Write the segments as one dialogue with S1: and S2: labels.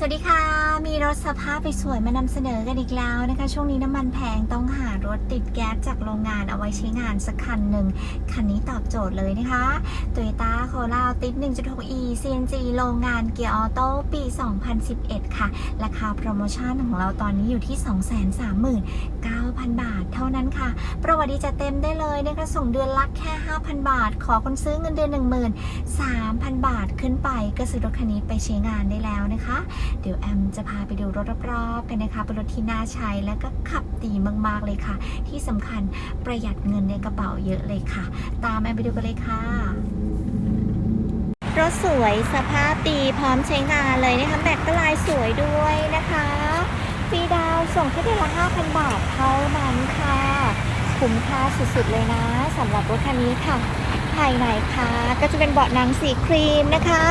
S1: สวัสดีค่ะ มีรถสภาพไปสวยมานำเสนอกันอีกแล้วนะคะ ช่วงนี้น้ำมันแพงต้องหารถติดแก๊สจากโรงงานเอาไว้ใช้งานสักคันหนึ่ง คันนี้ตอบโจทย์เลยนะคะ Toyota Corolla Altis 1.6e CNG โรงงานเกียร์ออโต้ปี 2011 ค่ะ ราคาโปรโมชั่นของเราตอนนี้อยู่ที่ 239 239,000 บาท เท่านั้นค่ะ ประวัติจะเต็มได้เลยนะคะส่งเดือนละแค่ 5,000 บาท ขอคนซื้อเงินเดือน 13,000 บาทขึ้นไป ก็ซื้อรถคันนี้ไปใช้งานได้แล้วนะคะ เดี๋ยวแอมจะพาไปดูรถรอบๆกันนะคะเป็นรถที่น่าใช้และก็ขับดีมากๆเลยค่ะ ที่สำคัญประหยัดเงินในกระเป๋าเยอะเลยค่ะ ตามแอมไปดูกันเลยค่ะรถสวยสภาพดีพร้อมใช้งานเลยนะคะแบตก็ลายสวยด้วยนะคะ ฟรีดาวส่งแค่เดือนละ5,000 บาทเท่านั้นค่ะ คุ้มค่าสุดๆเลยนะสำหรับรถคันนี้ค่ะ ภายในค่ะ ก็จะเป็นเบาะหนังสีครีมนะคะ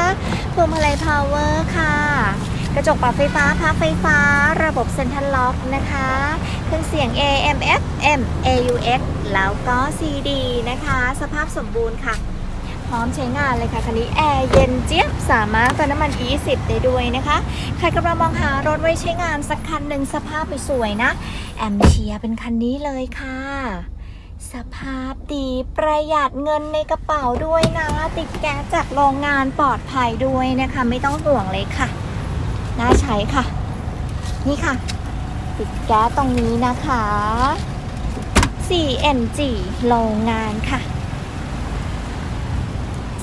S1: พวงมาลัยพาวเวอร์ค่ะ กระจกปรับไฟฟ้าพับไฟฟ้า ระบบเซ็นทรัลล็อกนะคะเครื่องเสียง AM FM AUX แล้วก็ CD นะคะ สภาพสมบูรณ์ค่ะ พร้อมใช้งานเลยค่ะคันนี้แอร์เย็นเจี๊ยบสามารถเติมน้ำมัน E10 ได้ด้วยนะคะ ใครกำลังมองหารถไว้ใช้งานสักคันหนึ่งสภาพไปสวยนะ แอมเชียเป็นคันนี้เลยค่ะ สภาพดีประหยัดเงินในกระเป๋าด้วยนะ ติดแก๊สจากโรงงานปลอดภัยด้วยนะคะ ไม่ต้องห่วงเลยค่ะ น่าใช้ค่ะ นี่ค่ะ ติดแก๊สตรงนี้นะคะ 4NG โรงงานค่ะ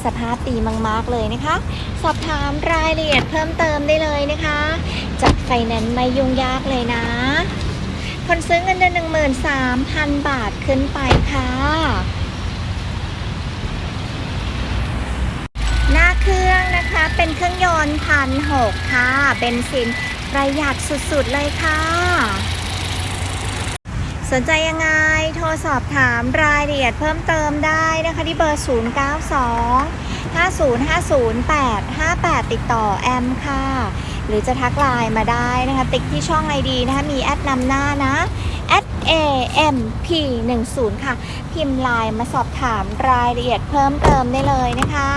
S1: สภาพดีมาก ๆ เลยนะคะ สอบถามรายละเอียดเพิ่มเติมได้เลยนะคะ จัดไฟแนนซ์ไม่ยุ่งยากเลยนะ คนซื้อเงินเดือน13,000บาทขึ้นไปค่ะ หน้าเครื่องนะคะเป็นเครื่องยนต์พันหกค่ะ เบนซินประหยัดสุด ๆ เลยค่ะ สนใจยังไง โทรสอบถามรายละเอียดเพิ่มเติมได้นะคะที่เบอร์ 092 5050858 ติดต่อแอมค่ะ หรือจะทักไลน์มาได้นะคะ ติ๊กที่ช่องไอดีนะคะ มีแอดนำหน้านะ amp 1 0ค่ะ พิมพ์ไลน์มาสอบถามรายละเอียดเพิ่มเติมได้เลยนะคะ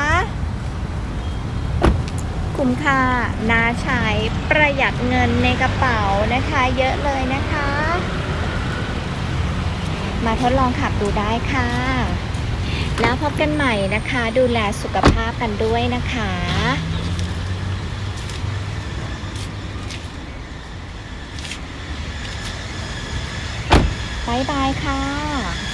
S1: คุ้มค่าน่าใช้ประหยัดเงินในกระเป๋านะคะ เยอะเลยนะคะ มาทดลองขับดูได้ค่ะ แล้วพบกันใหม่นะคะ ดูแลสุขภาพกันด้วยนะคะบายบายค่ะ